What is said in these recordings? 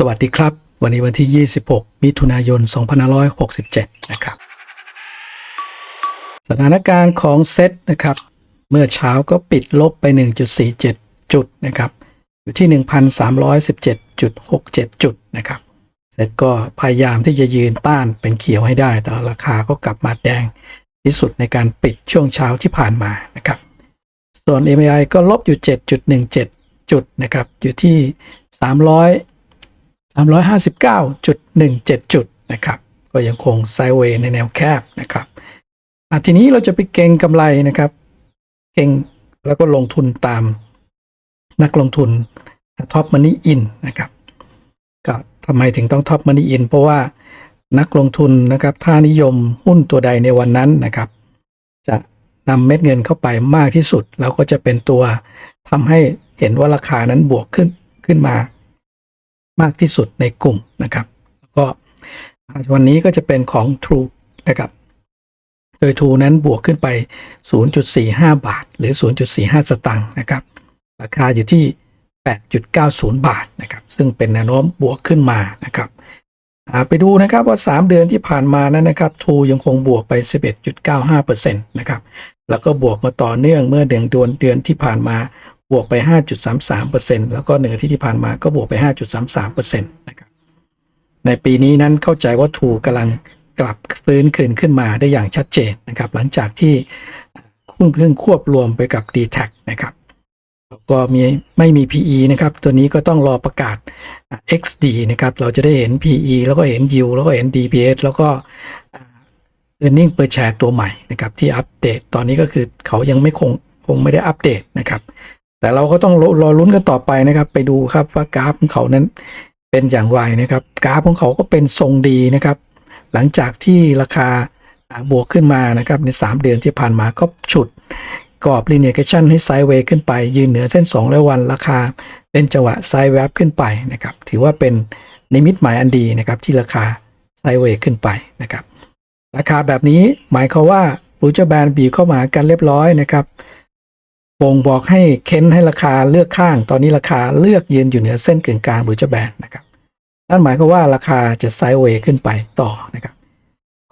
สวัสดีครับ วันนี้วันที่ 26 มิถุนายน 2567 นะครับ สถานการณ์ของเซ็ตนะครับ เมื่อเช้าก็ปิดลบไป 1.47 จุดนะครับ อยู่ที่ 1,317.67 จุดนะครับ เซ็ตก็พยายามที่จะยืนต้านเป็นเขียวให้ได้ แต่ราคาก็กลับมาแดงที่สุดในการปิดช่วงเช้าที่ผ่านมานะครับ ส่วน MAI ก็ลบอยู่ 7.17 จุดนะครับ อยู่ที่ 300 359.17 จุดนะครับ ก็ยังคงไซด์เวย์ในแนวแคบนะครับทีนี้เราจะไปเก็งกำไรนะครับ เก็งแล้วก็ลงทุนตามนักลงทุนท็อปมันนี่อินนะครับ ก็ทำไมถึงต้องท็อปมันนี่อินเพราะว่านักลงทุนนะครับถ้านิยมหุ้นตัวใดในวันนั้นนะครับ จะนำเม็ดเงินเข้าไปมากที่สุด แล้วก็จะเป็นตัวทำให้เห็นว่าราคานั้นบวกขึ้นขึ้นมา มากที่สุดในกลุ่มนะครับแล้วก็วันนี้ก็จะเป็นของ True นะครับ โดย True นั้นบวกขึ้นไป 0.45 บาท หรือ 0.45 สตางค์นะครับ ราคาอยู่ที่ 8.90 บาทนะครับ ซึ่งเป็นแนวโน้มบวกขึ้นมานะครับไปดูนะครับว่า 3 เดือนที่ผ่านมานั้นนะครับ True ยังคงบวกไป 11.95%นะครับ แล้วก็บวกมาต่อเนื่องเมื่อเดือนเดือนที่ผ่านมา บวกไป 5.33%แล้วก็หนึ่งอาทิตย์ที่ผ่านมาก็บวกไป 5.33%นะครับ ในปีนี้นั้นเข้าใจว่าทูกำลังกลับฟื้นคืนขึ้นมาได้อย่างชัดเจนนะครับ หลังจากที่คุ้นเพิ่งควบรวมไปกับ d t แทนะครับแล้วก็มีไม่มี PE นะครับ ตัวนี้ก็ต้องรอประกาศ XD นะครับ เราจะได้เห็น PE แล้วก็เห็น Yield แล้วก็เห็น DPS แล้วก็ earning per share ตัวใหม่นะครับ ที่อัปเดตตอนนี้ก็คือเขายังไม่คงคงไม่ได้อัปเดตนะครับ แต่เราก็ต้องรอรอลุ้นกันต่อไปนะครับ ไปดูครับว่ากราฟของเขานั้นเป็นอย่างไรนะครับ กราฟของเขาก็เป็นทรงดีนะครับ หลังจากที่ราคาบวกขึ้นมานะครับใน 3 เดือนที่ผ่านมาก็ฉุดกรอบ linear regression ให้ไซด์เวย์ขึ้นไป ยืนเหนือเส้น2ร้อยวันราคาเป็นจังหวะไซด์แวบขึ้นไปนะครับ ถือว่าเป็นนิมิตหมายอันดีนะครับที่ราคาไซด์เวย์ขึ้นไปนะครับ ราคาแบบนี้หมายความว่าบูจแบนบีเข้ามาหากันเรียบร้อยนะครับ บ่งบอกให้เค้นให้ราคาเลือกข้าง ตอนนี้ราคาเลือกยืนอยู่เหนือเส้นกึ่งกลางบูจแบนนะครับนั่นหมายความว่าราคาจะไซด์เวย์ขึ้นไปต่อนะครับ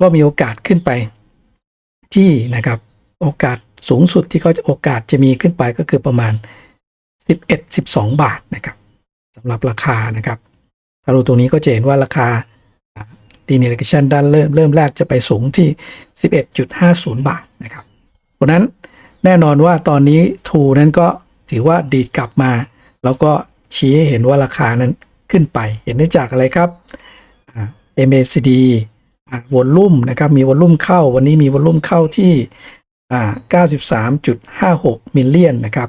ก็มีโอกาสขึ้นไป ที่นะครับ โอกาสสูงสุดที่เขาจะโอกาสจะมีขึ้นไปก็คือประมาณ 11-12 บาทนะครับสำหรับราคานะครับถ้าดูตรงนี้ก็จะเห็นว่าราคา linear regression ด้านเริ่มเริ่มแรกจะไปสูงที่ 11.50 บาทนะครับเพราะนั้น แน่นอนว่าตอนนี้ทูนั้นก็ถือว่าดีดกลับมา แล้วก็ชี้ให้เห็นว่าราคานั้นขึ้นไป เห็นได้จากอะไรครับอ่า MACD วอลลุ่มนะครับ มีวอลลุ่มเข้า วันนี้มีวอลลุ่มเข้าที่ 93.56 มิลเลียนนะครับ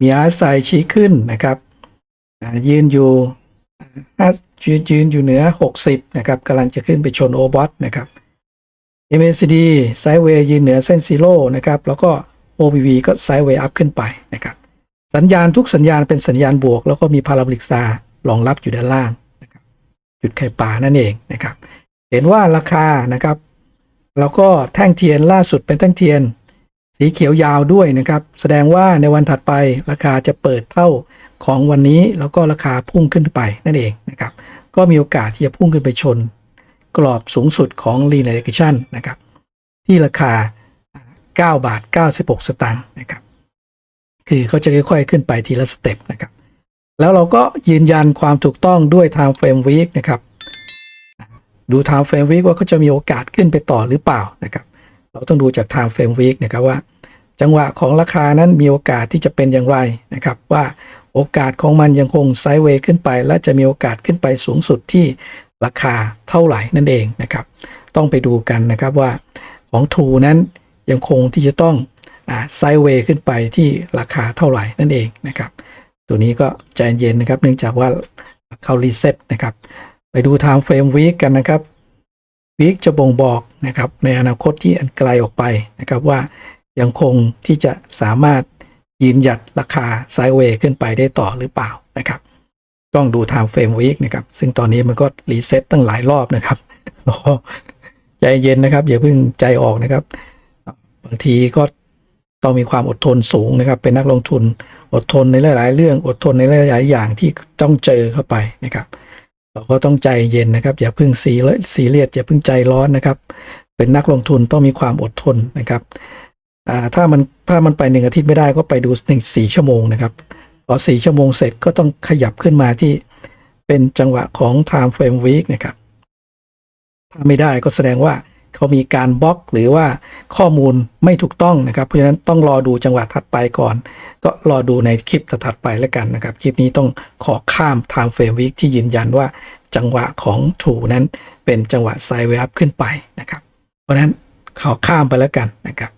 มีอาไซชี้ขึ้นนะครับยืนอยู่ยืนยืนอยู่เหนือ 60 นะครับกำลังจะขึ้นไปชนโอบอทนะครับ MACD ไซด์เวย์ยืนเหนือเส้นซีโร่นะครับ แล้วก็ OBV ก็ไซด์เวย์อัพขึ้นไปนะครับสัญญาณทุกสัญญาณเป็นสัญญาณบวก แล้วก็มีพาราบลิกซารองรับอยู่ด้านล่างนะครับจุดไข่ป่านั่นเองนะครับเห็นว่าราคานะครับแล้วก็แท่งเทียนล่าสุดเป็นแท่งเทียน สีเขียวยาวด้วยนะครับ แสดงว่าในวันถัดไปราคาจะเปิดเท่าของวันนี้แล้วก็ราคาพุ่งขึ้นไปนั่นเองนะครับ ก็มีโอกาสที่จะพุ่งขึ้นไปชน กรอบสูงสุดของ linear regression นะครับ ที่ราคา 9 บาท 96 สตางค์นะครับ คือเขาจะค่อยๆ ขึ้นไปทีละสเต็ปนะครับ แล้วเราก็ยืนยันความถูกต้องด้วย time frame week นะครับ ดู time frame week ว่าเขาจะมีโอกาสขึ้นไปต่อหรือเปล่านะครับ เราต้องดูจาก time frame week นะครับว่า จังหวะของราคานั้นมีโอกาสที่จะเป็นอย่างไรนะครับ ว่าโอกาสของมันยังคงไซด์เวย์ขึ้นไป และจะมีโอกาสขึ้นไปสูงสุดที่ราคาเท่าไหร่นั่นเองนะครับ ต้องไปดูกันนะครับว่าของทูนั้น ยังคงที่จะต้องไซด์เวย์ขึ้นไปที่ราคาเท่าไหร่นั่นเองนะครับ ตัวนี้ก็ใจเย็นนะครับ เนื่องจากว่าเขารีเซ็ตนะครับ ไปดูทางเฟรมวีคกันนะครับวีคจะบ่งบอกนะครับในอนาคตที่อันไกลออกไปนะครับว่ายังคงที่จะสามารถยืนหยัดราคาไซด์เวย์ขึ้นไปได้ต่อหรือเปล่านะครับต้องดู time frame week นะครับ ซึ่งตอนนี้มันก็รีเซ็ตตั้งหลายรอบนะครับใจเย็นนะครับอย่าเพิ่งใจออกนะครับ บางทีก็ต้องมีความอดทนสูงนะครับ เป็นนักลงทุนอดทนในหลาย ๆ เรื่องอดทนในหลาย ๆ อย่างที่ต้องเจอเข้าไปนะครับ เราก็ต้องใจเย็นนะครับ อย่าพิ่งซีเรียสซีเรียสอย่าพิ่งใจร้อนนะครับ เป็นนักลงทุนต้องมีความอดทนนะครับถ้ามันถ้ามันไปหนึ่งอาทิตย์ไม่ได้ก็ไปดูหนึ่งสี่ชั่วโมงนะครับพอสี่ชั่วโมงเสร็จก็ต้องขยับขึ้นมาที่เป็นจังหวะของ time frame week นะครับ ถ้าไม่ได้ก็แสดงว่า เขามีการบล็อกหรือว่าข้อมูลไม่ถูกต้องนะครับ เพราะฉะนั้นต้องรอดูจังหวะถัดไปก่อน ก็รอดูในคลิปถัดไปแล้วกันนะครับ คลิปนี้ต้องขอข้าม time frame week ที่ยืนยันว่าจังหวะของถูนั้นเป็นจังหวะไซด์เวฟขึ้นไปนะครับ เพราะฉะนั้นขอข้ามไปแล้วกันนะครับ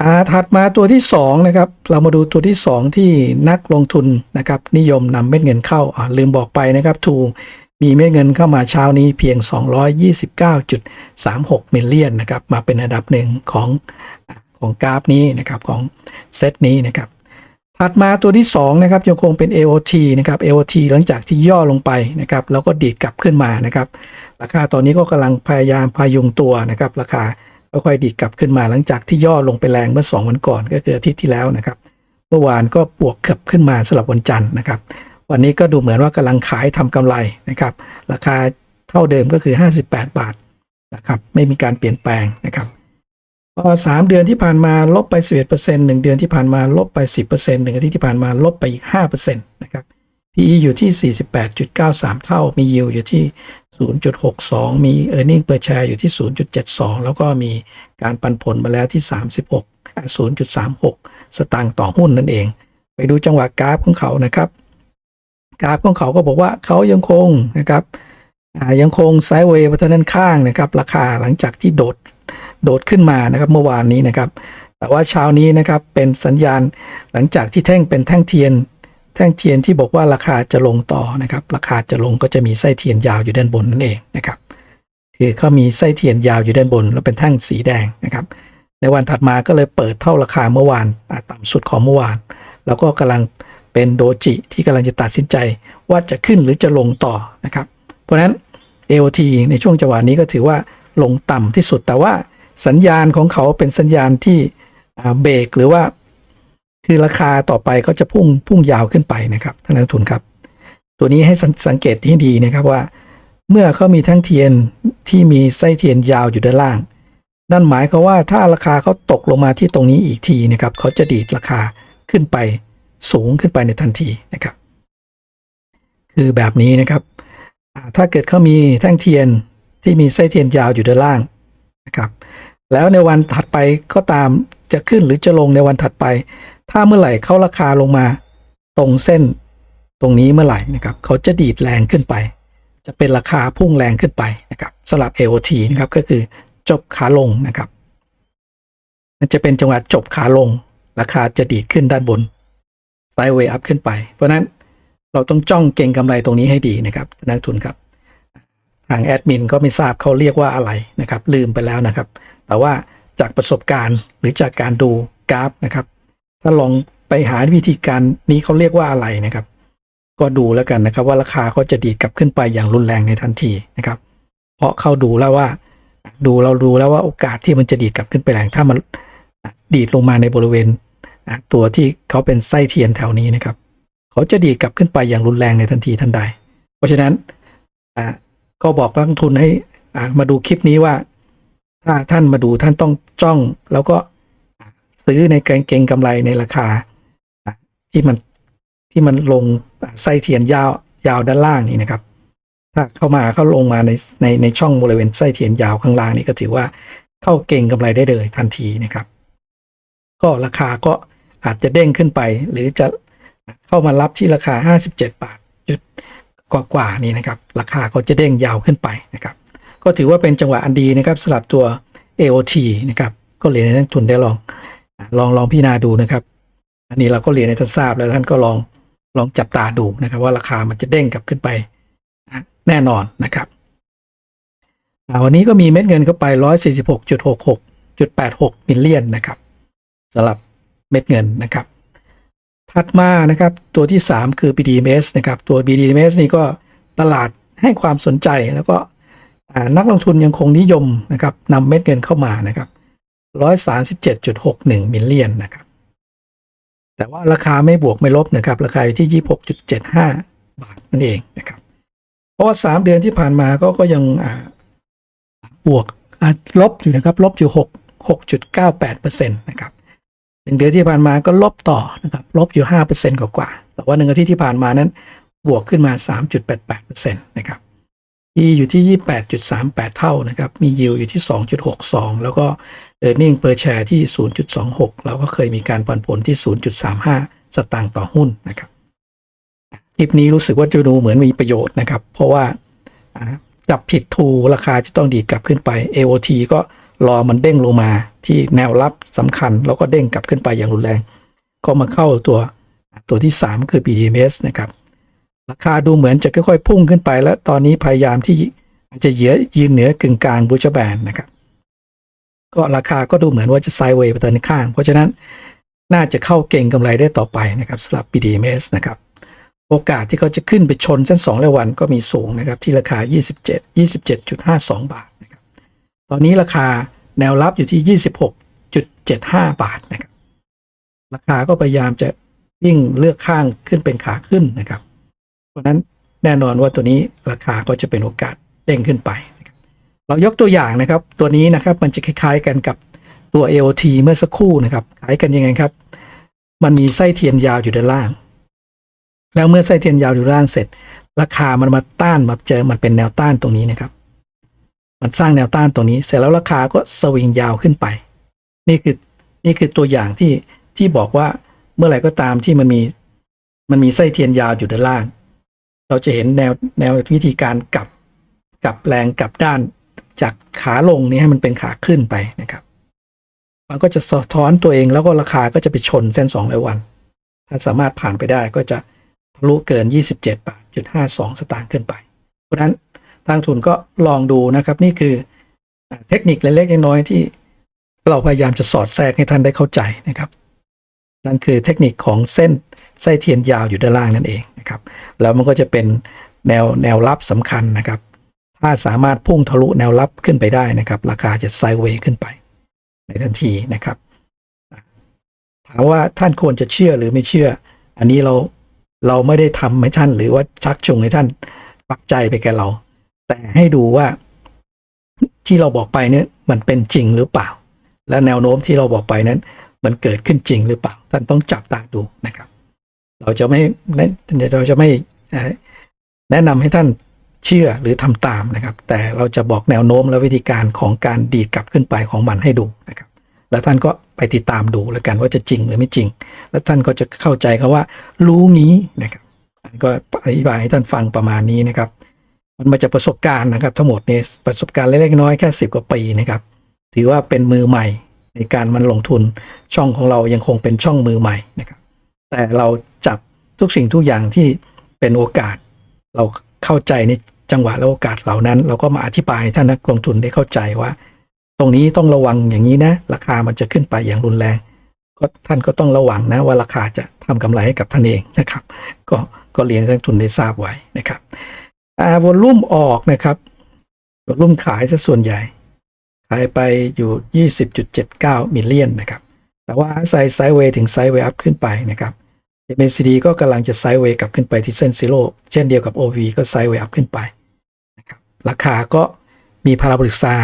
อาถัดมาตัวที่สองนะครับเรามาดูตัวที่สองที่นักลงทุนนะครับนิยมนำเม็ดเงินเข้าอ่าลืมบอกไปนะครับทู มีเม็ดเงินเข้ามาเช้านี้เพียง 229.36มิลเลียนนะครับมาเป็นอันดับหนึ่งของของกราฟนี้นะครับของเซตนี้นะครับถัดมาตัวที่2นะครับยังคงเป็น AOT นะครับ AOT หลังจากที่ย่อลงไปนะครับแล้วก็ดีดกลับขึ้นมานะครับราคาตอนนี้ก็กำลังพยายามพายุงตัวนะครับราคาค่อยๆดีดกลับขึ้นมาหลังจากที่ย่อลงไปแรงเมื่อ 2 วันก่อนก็คืออาทิตย์ที่แล้วนะครับ เมื่อวานก็บวกขับขึ้นมาสำหรับวันจันทร์นะครับ วันนี้ก็ดูเหมือนว่ากำลังขายทำกำไรนะครับ ราคาเท่าเดิมก็คือ 58 บาทนะครับไม่มีการเปลี่ยนแปลงนะครับพอสามเดือนที่ผ่านมาลบไป11%หนึ่งเดือนที่ผ่านมาลบไป10%หนึ่งอาทิตย์ที่ผ่านมาลบไปอีก5%นะครับ PE อยู่ที่48.93เท่า มี yield อยู่ที่0.62มี earning per share อยู่ที่0.72แล้วก็มีการปันผลมาแล้วที่36อะ0.36สตางค์ต่อหุ้นนั่นเอง ไปดูจังหวะกราฟของเขานะครับ กราฟของเขาก็บอกว่าเขายังคงนะครับยังคงไซด์เวย์ไปทางด้านข้างนะครับ ราคาหลังจากที่โดดโดดขึ้นมานะครับเมื่อวานนี้นะครับ แต่ว่าเช้านี้นะครับเป็นสัญญาณหลังจากที่แท่งเป็นแท่งเทียน แท่งเทียนที่บอกว่าราคาจะลงต่อนะครับ ราคาจะลงก็จะมีไส้เทียนยาวอยู่ด้านบนนั่นเองนะครับ คือเขามีไส้เทียนยาวอยู่ด้านบน แล้วเป็นแท่งสีแดงนะครับ ในวันถัดมาก็เลยเปิดเท่าราคาเมื่อวานอ่าต่ำสุดของเมื่อวาน แล้วก็กำลัง เป็นโดจิที่กำลังจะตัดสินใจว่าจะขึ้นหรือจะลงต่อนะครับ เพราะฉะนั้น AOT ในช่วงจังหวะนี้ก็ถือว่าลงต่ำที่สุด แต่ว่าสัญญาณของเขาเป็นสัญญาณที่เบรกหรือว่า คือราคาต่อไปก็จะพุ่งพุ่งยาวขึ้นไปนะครับท่านนักทุนครับ ตัวนี้ให้สังสังเกตที่ดีนะครับว่า เมื่อเขามีทั้งเทียนที่มีไส้เทียนยาวอยู่ด้านล่าง นั่นหมายความว่าถ้าราคาเขาตกลงมาที่ตรงนี้อีกทีนะครับเขาจะดีดราคาขึ้นไป สูงขึ้นไปในทันทีนะครับ คือแบบนี้นะครับถ้าเกิดเขามีแท่งเทียนที่มีไส้เทียนยาวอยู่ด้านล่างนะครับ แล้วในวันถัดไปก็ตามจะขึ้นหรือจะลงในวันถัดไป ถ้าเมื่อไหร่เขาราคาลงมาตรงเส้นตรงนี้เมื่อไหร่นะครับเขาจะดีดแรงขึ้นไป จะเป็นราคาพุ่งแรงขึ้นไปนะครับสำหรับ AOT นะครับก็คือจบขาลงนะครับ มันจะเป็นจังหวะจบขาลง ราคาจะดีดขึ้นด้านบน ไซด์เวย์อัพขึ้นไป เพราะนั้นเราต้องจ้องเก่งกำไรตรงนี้ให้ดีนะครับนักทุนครับ ทางแอดมินก็ไม่ทราบเขาเรียกว่าอะไรนะครับ ลืมไปแล้วนะครับ แต่ว่าจากประสบการณ์หรือจากการดูกราฟนะครับ ถ้าลองไปหาวิธีการนี้เขาเรียกว่าอะไรนะครับ ก็ดูแล้วกันนะครับ ว่าราคาเขาจะดีดกลับขึ้นไปอย่างรุนแรงในทันทีนะครับ เพราะเขาดูแล้วว่า ดูเราดูแล้วว่าโอกาสที่มันจะดีดกลับขึ้นไปแรงถ้ามันดีดลงมาในบริเวณ อะตัวที่เขาเป็นไส้เทียนแถวนี้นะครับ เขาจะดีดกลับขึ้นไปอย่างรุนแรงในทันทีทันใด เพราะฉะนั้นก็บอกนักลงทุนให้มาดูคลิปนี้ว่า ถ้าท่านมาดูท่านต้องจ้อง แล้วก็ซื้อในเก่งกำไรในราคาที่มันที่มันลงไส้เทียนยาวยาวด้านล่างนี่นะครับ ถ้าเข้ามาเข้าลงมาในในในช่องบริเวณไส้เทียนยาวข้างล่างนี่ก็ถือว่าเข้าเก่งกำไรได้เลยทันทีนะครับ ก็ราคาก็ อาจจะเด้งขึ้นไป หรือจะเข้ามารับที่ราคา 57 บาทจุดกว่าๆนี่นะครับ ราคาก็จะเด้งยาวขึ้นไปนะครับ ก็ถือว่าเป็นจังหวะอันดีนะครับสำหรับตัว AOT นะครับก็เรียให้นักทุนได้ลองลองลองพิจารณาดูนะครับ อันนี้เราก็เรียนให้ท่านทราบแล้วท่านก็ลองลองจับตาดูนะครับ ว่าราคามันจะเด้งกลับขึ้นไปแน่นอนนะครับวันนี้ก็มีเม็ดเงินเข้าไป 146.66.86มิลเลียนนะครับสำหรับ เม็ดเงินนะครับ ถัดมานะครับตัวที่ 3 คือ BDMs นะครับตัว BDMs นี่ก็ตลาดให้ความสนใจแล้วก็นักลงทุนยังคงนิยมนะครับนำเม็ดเงินเข้ามานะครับ137.61มิลเลียนนะครับ แต่ว่าราคาไม่บวกไม่ลบนะครับ ราคาอยู่ที่ 26.75 บาทนั่นเองนะครับ เพราะว่า 3 เดือนที่ผ่านมาก็ก็ยังบวกลบอยู่นะครับ ลบอยู่ 6 6.98%นะครับ หนึ่งเดือนที่ผ่านมาก็ลบต่อนะครับลบอยู่ 5%กว่าๆแต่ว่าหนึ่งอาทิตย์ที่ผ่านมานั้น บวกขึ้นมา 3.88%นะครับที่อยู่ที่ 28.38 เท่านะครับ มียิวอยู่ที่ 2.62 แล้วก็ e a r n i n g per share ที่ 0.26แล้วก็เคยมีการปันผลที่ 0.35 สตางค์ต่อหุ้นนะครับคลิปนี้รู้สึกว่าจะดูเหมือนมีประโยชน์นะครับ เพราะว่าอ่าจับผิดทูราคาจะต้องดีดกลับขึ้นไป AOT ก็ รอมันเด้งลงมาที่แนวรับสำคัญ แล้วก็เด้งกลับขึ้นไปอย่างรุนแรง ก็มาเข้าตัวตัวที่ 3 คือ BDMs นะครับ ราคาดูเหมือนจะค่อยๆ พุ่งขึ้นไป แล้วตอนนี้พยายามที่จะเหยือยืนเหนือกึ่งกลางบูชแบนนะครับ ก็ราคาก็ดูเหมือนว่าจะไซด์เวย์ไปทางข้าง เพราะฉะนั้นน่าจะเข้าเก่งกำไรได้ต่อไปนะครับสำหรับ BDMs นะครับ โอกาสที่เขาจะขึ้นไปชนเส้น2รายวันก็มีสูงนะครับ ที่ราคา 27 27.52 บาท ตอนนี้ราคาแนวรับอยู่ที่ 26.75 บาทนะครับราคาก็พยายามจะยิ่งเลือกข้างขึ้นเป็นขาขึ้นนะครับ เพราะนั้นแน่นอนว่าตัวนี้ราคาก็จะเป็นโอกาสเด้งขึ้นไปนะครับเรายกตัวอย่างนะครับ ตัวนี้นะครับมันจะคล้ายๆกันกับตัว AOT เมื่อสักครู่นะครับคล้ายกันยังไงครับ มันมีไส้เทียนยาวอยู่ด้านล่าง แล้วเมื่อไส้เทียนยาวอยู่ด้านล่างเสร็จ ราคามันมาต้านมาเจอมันเป็นแนวต้านตรงนี้นะครับ มันสร้างแนวต้านตรงนี้ เสร็จแล้วราคาก็สวิงยาวขึ้นไป นี่คือนี่คือตัวอย่างที่ที่บอกว่าเมื่อไหร่ก็ตามที่มันมีมันมีไส้เทียนยาวอยู่ด้านล่าง เราจะเห็นแนวแนววิธีการกลับกลับแรงกลับด้านจากขาลงนี้ให้มันเป็นขาขึ้นไปนะครับ มันก็จะสะท้อนตัวเองแล้วก็ราคาก็จะไปชนเส้น2รายวัน ถ้าสามารถผ่านไปได้ก็จะทะลุเกิน 27บาทจุด52 สตางค์ขึ้นไป เพราะฉะนั้น ทางทุนก็ลองดูนะครับ นี่คือเทคนิคเล็กๆน้อยๆที่เราพยายามจะสอดแทรกให้ท่านได้เข้าใจนะครับ นั่นคือเทคนิคของเส้นไส้เทียนยาวอยู่ด้านล่างนั่นเองนะครับ แล้วมันก็จะเป็นแนวแนวรับสำคัญนะครับ ถ้าสามารถพุ่งทะลุแนวรับขึ้นไปได้นะครับ ราคาจะไซด์เวย์ขึ้นไป ในทันทีนะครับถามว่าท่านควรจะเชื่อหรือไม่เชื่อ อันนี้เราเราไม่ได้ทำให้ท่าน หรือว่าชักจูงให้ท่านปักใจไปแกบเรา แต่ให้ดูว่าที่เราบอกไปเนี่ยมันเป็นจริงหรือเปล่า และแนวโน้มที่เราบอกไปนั้น มันเกิดขึ้นจริงหรือเปล่า ท่านต้องจับตาดูนะครับ เราจะไม่เราจะไม่แนะนำให้ท่านเชื่อหรือทำตามนะครับ แต่เราจะบอกแนวโน้มและวิธีการของการดีดกลับขึ้นไปของมันให้ดูนะครับ แล้วท่านก็ไปติดตามดูแล้วกันว่าจะจริงหรือไม่จริง แล้วท่านก็จะเข้าใจคาว่า รู้งี้นะครับก็อธิบายให้ท่านฟังประมาณนี้นะครับ มันมาจากประสบการณ์นะครับ ทั้งหมดนี้ประสบการณ์เล็กๆน้อยแค่สิบกว่าปีนะครับ ถือว่าเป็นมือใหม่ในการมันลงทุนช่องของเรายังคงเป็นช่องมือใหม่นะครับ แต่เราจับทุกสิ่งทุกอย่างที่เป็นโอกาส เราเข้าใจในจังหวะและโอกาสเหล่านั้น เราก็มาอธิบายท่านนักลงทุนได้เข้าใจว่า ตรงนี้ต้องระวังอย่างนี้นะ ราคามันจะขึ้นไปอย่างรุนแรงก็ท่านก็ต้องระวังนะว่าราคาจะทำกำไรให้กับท่านเองนะครับ ก็ก็เรียนนักลงทุนได้ทราบไว้นะครับ วอลลุ่มออกนะครับวอลลุ่มขายซะส่วนใหญ่ ขายไปอยู่ 20.79 มิลเลียนนะครับ แต่ว่าไซด์ไซด์เวย์ถึงไซด์เวย์อัพขึ้นไปนะครับ MACD ก็กำลังจะไซด์เวย์กลับขึ้นไปที่เส้นซีโร่เช่นเดียวกับ OV ก็ไซด์เวย์อัพขึ้นไปนะครับ ราคาก็มีพาราโบลิกซา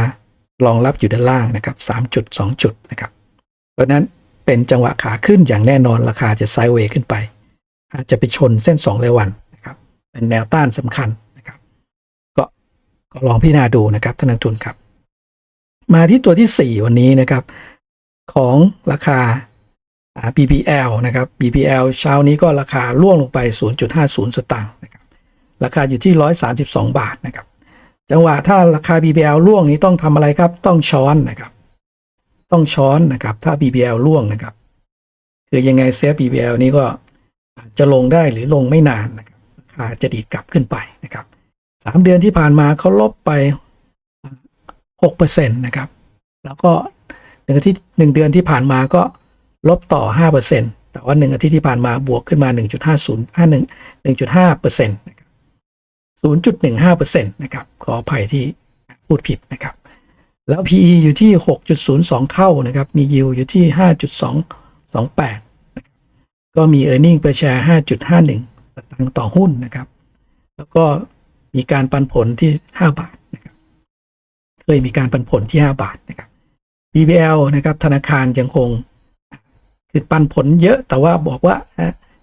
รองรับอยู่ด้านล่างนะครับ3.2 จุดนะครับ เพราะนั้นเป็นจังหวะขาขึ้นอย่างแน่นอนราคาจะไซด์เวย์ขึ้นไป อาจจะไปชนเส้น2รวันนะครับ เป็นแนวต้านสำคัญ ก็ลองพิจารณาดูนะครับท่านนักทุนครับ มาที่ตัวที่ 4 วันนี้นะครับ ของราคา BBL นะครับ BBL เช้านี้ก็ราคาร่วงลงไป 0.50 สตางค์นะครับราคาอยู่ที่ 132 บาทนะครับ จังหวะถ้าราคา BBL ร่วงนี้ต้องทำอะไรครับ ต้องช้อนนะครับ ต้องช้อนนะครับ ถ้า BBL ร่วงนะครับ คือยังไงเซฟ BBL นี้ก็อาจจะลงได้หรือลงไม่นานนะครับราคาจะดีดกลับขึ้นไปนะครับ สามเดือนที่ผ่านมาเขาลบไปหกเปอร์เซ็นต์นะครับ แล้วก็หนึ่งอาทิตย์หนึ่งเดือนที่ผ่านมาก็ลบต่อห้าเปอร์เซ็นต์แต่ว่าหนึ่งอาทิตย์ที่ผ่านมาบวกขึ้นมาหนึ่งจุดห้าศูนย์ห้าหนึ่งหนึ่งจุดห้าเปอร์เซ็นต์นะครับศูนย์จุดหนึ่งห้าเปอร์เซ็นต์นะครับขออภัยที่พูดผิดนะครับ แล้ว PE อยู่ที่ 6.02 เท่านะครับ มี yield อยู่ที่ 5.228 นะครับ ก็มี earning per share 5.51 สตางค์ต่อหุ้นนะครับ แล้วก็ มีการปันผลที่ 5 บาทนะครับเคยมีการปันผลที่ 5 บาทนะครับ BBL นะครับธนาคารยังคงคือปันผลเยอะแต่ว่าบอกว่า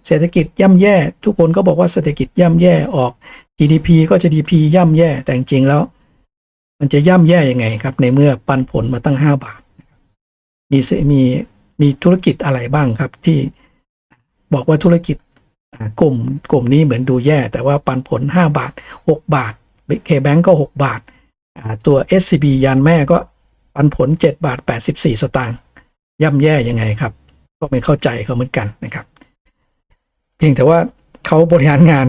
เศรษฐกิจย่ำแย่ ทุกคนก็บอกว่าเศรษฐกิจย่ำแย่ออก GDP ก็ GDP ย่ำแย่แต่จริงๆแล้ว มันจะย่ำแย่ยังไงครับ ในเมื่อปันผลมาตั้ง 5 บาท มีมีมีธุรกิจอะไรบ้างครับที่บอกว่าธุรกิจ กลุ่มกลุ่มนี้เหมือนดูแย่ แต่ว่าปันผล 5 บาท 6 บาท K-Bank ก็ 6 บาท ตัว SCB ยานแม่ก็ปันผล 7 บาท 84 สตางค์ย่ำแย่ยังไงครับ ก็ไม่เข้าใจเขาเหมือนกันนะครับ เพียงแต่ว่าเขาบริหารงาน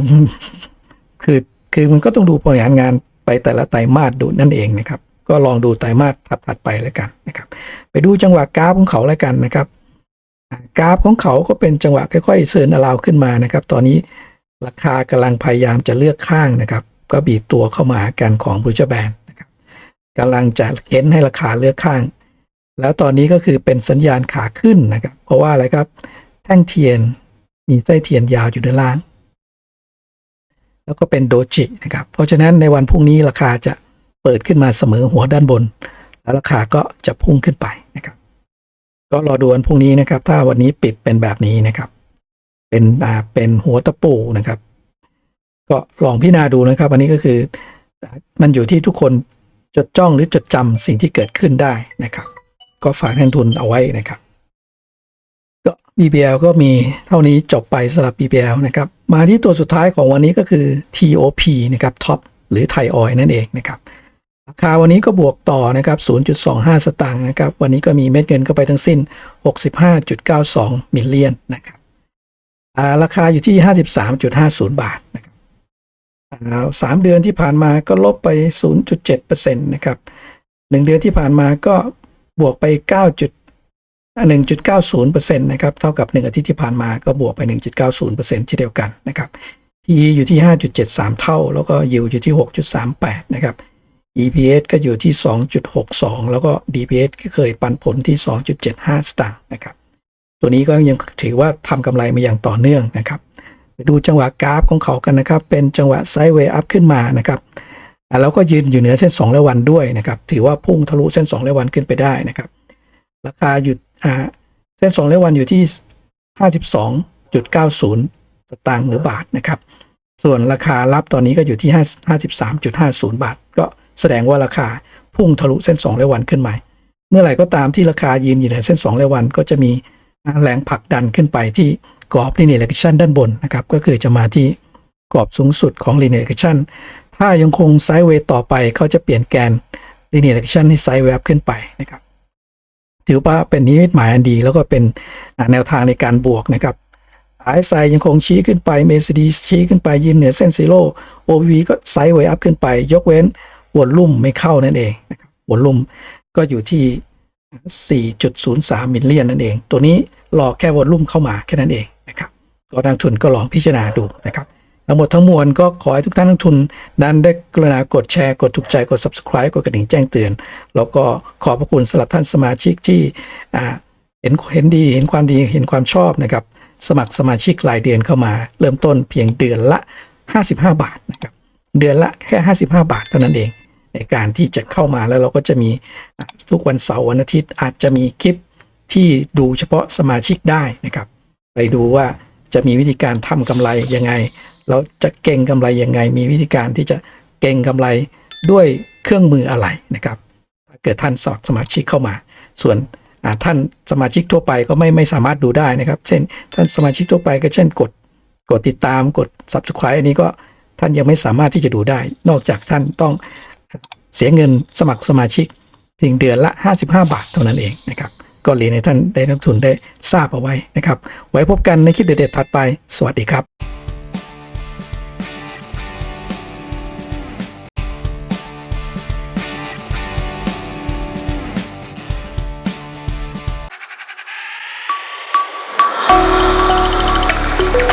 คือคือมันก็ต้องดูบริหารงานไปแต่ละไตรมาสดูนั่นเองนะครับ ก็ลองดูไตรมาสถัดๆไปแล้วกันนะครับ ไปดูจังหวะกราฟของเขาแล้วกันนะครับ กราฟของเขาก็เป็นจังหวะค่อยๆเซิร์นอลาวขึ้นมานะครับ ตอนนี้ราคากำลังพยายามจะเลือกข้างนะครับ ก็บีบตัวเข้ามาหากันของบรูจแบนนะครับกำลังจะเข็นให้ราคาเลือกข้าง แล้วตอนนี้ก็คือเป็นสัญญาณขาขึ้นนะครับ เพราะว่าอะไรครับ แท่งเทียนมีไส้เทียนยาวอยู่ด้านล่าง แล้วก็เป็นโดจินะครับ เพราะฉะนั้นในวันพรุ่งนี้ราคาจะเปิดขึ้นมาเสมอหัวด้านบน แล้วราคาก็จะพุ่งขึ้นไปนะครับ ก็รอดูวันพรุ่งนี้นะครับ ถ้าวันนี้ปิดเป็นแบบนี้นะครับ เป็นอ่าเป็นหัวตะปูนะครับ ก็ลองพิจารณาดูนะครับ อันนี้ก็คือ มันอยู่ที่ทุกคนจดจ้องหรือจดจำสิ่งที่เกิดขึ้นได้นะครับ ก็ฝากนักลงทุนเอาไว้นะครับ ก็ BBL ก็มีเท่านี้จบไปสำหรับ BBL นะครับ มาที่ตัวสุดท้ายของวันนี้ก็คือ TOP นะครับท็อปหรือไทยออยนั่นเองนะครับ ราคาวันนี้ก็บวกต่อนะครับ 0.25 สตางค์นะครับ วันนี้ก็มีเม็ดเงินเข้าไปทั้งสิ้น 65.92 มิลเลียนนะครับอ่าราคาอยู่ที่ 53.50 บาทนะครับอ่าสามเดือนที่ผ่านมาก็ลบไป 0.7%นะครับหนึ่งเดือนที่ผ่านมาก็บวกไป9.1.90%นะครับ เท่ากับ 1 อาทิตย์ที่ผ่านมาก็บวกไป 1.90%เช่นเดียวกันนะครับ PE อยู่ที่ 5.73 เท่า แล้วก็ yield อยู่ที่ 6.38 นะครับ EPS ก็อยู่ที่ 2.62 แล้วก็ DPS ก็เคยปันผลที่ 2.75 สตางค์นะครับ ตัวนี้ก็ยังถือว่าทำกำไรมาอย่างต่อเนื่องนะครับ ไปดูจังหวะกราฟของเขากันนะครับ เป็นจังหวะไซด์เวย์อัพขึ้นมานะครับ แล้วก็ยืนอยู่เหนือเส้น 2 และวันด้วยนะครับ ถือว่าพุ่งทะลุเส้น 2 และวันขึ้นไปได้นะครับ ราคาหยุดเส้น 2 และวันอยู่ที่ 52.90 สตางค์หรือบาทนะครับ ส่วนราคารับตอนนี้ก็อยู่ที่ 53.50 บาท ก็ แสดงว่าราคาพุ่งทะลุเส้น 2 และวันขึ้นใหมาเมื่อไหร่ก็ตามที่ราคายืนอยู่ในเส้น 2 และวันก็จะมีแรงผลักดันขึ้นไปที่กรอบ linear regression ด้านบนนะครับก็คือจะมาที่กรอบสูงสุดของ linear regression ถ้ายังคงไซด์เวย์ต่อไปเขาจะเปลี่ยนแกน linear regression ให้ไซด์เวย์ขึ้นไปนะครับถือว่าเป็นนิมิตหมายอันดี แล้วก็เป็นแนวทางในการบวกนะครับ RSI ยังคงชี้ขึ้นไป MACD ชี้ขึ้นไปยืนเหนือเส้นซีโร่ OVV ก็ไซด์เวย์อัพขึ้นไป ยกเว้น วอลลุ่มไม่เข้านั่นเองนะครับวอลลุ่มก็อยู่ที่ 4.03มิลเลียนนั่นเอง ตัวนี้รอแค่วอลลุ่มเข้ามาแค่นั้นเองนะครับก็นักทุนก็ลองพิจารณาดูนะครับทั้งหมดทั้งมวลก็ขอให้ทุกท่านนักทุน นั้นได้กรุณากดแชร์ กดถูกใจ กด subscribe กดกระดิ่งแจ้งเตือน แล้วก็ขอบพระคุณสำหรับท่านสมาชิกที่เห็นเห็นดีเห็นความดีเห็นความชอบนะครับสมัครสมาชิกรายเดือนเข้ามา เริ่มต้นเพียงเดือนละ 55 บาทนะครับเดือนละแค่ 55 บาทเท่านั้นเอง ในการที่จะเข้ามาแล้วเราก็จะมีทุกวันเสาร์วันอาทิตย์อาจจะมีคลิปที่ดูเฉพาะสมาชิกได้นะครับ ไปดูว่าจะมีวิธีการทำกำไรยังไง เราจะเก่งกำไรยังไง มีวิธีการที่จะเก่งกำไรด้วยเครื่องมืออะไรนะครับถ้าเกิดท่านสอดสมาชิกเข้ามา ส่วนท่านสมาชิกทั่วไปก็ไม่ไม่สามารถดูได้นะครับ เช่น ท่านสมาชิกทั่วไปก็เช่นกดกดติดตามกด subscribe อันนี้ก็ท่านยังไม่สามารถที่จะดูได้ นอกจากท่านต้อง เสียเงินสมัครสมาชิกเพียงเดือนละ 55 บาทเท่านั้นเองนะครับก็เรียนให้ท่านได้นักทุนได้ทราบเอาไว้นะครับ ไว้พบกันในคลิปเด็ดๆถัดไป สวัสดีครับ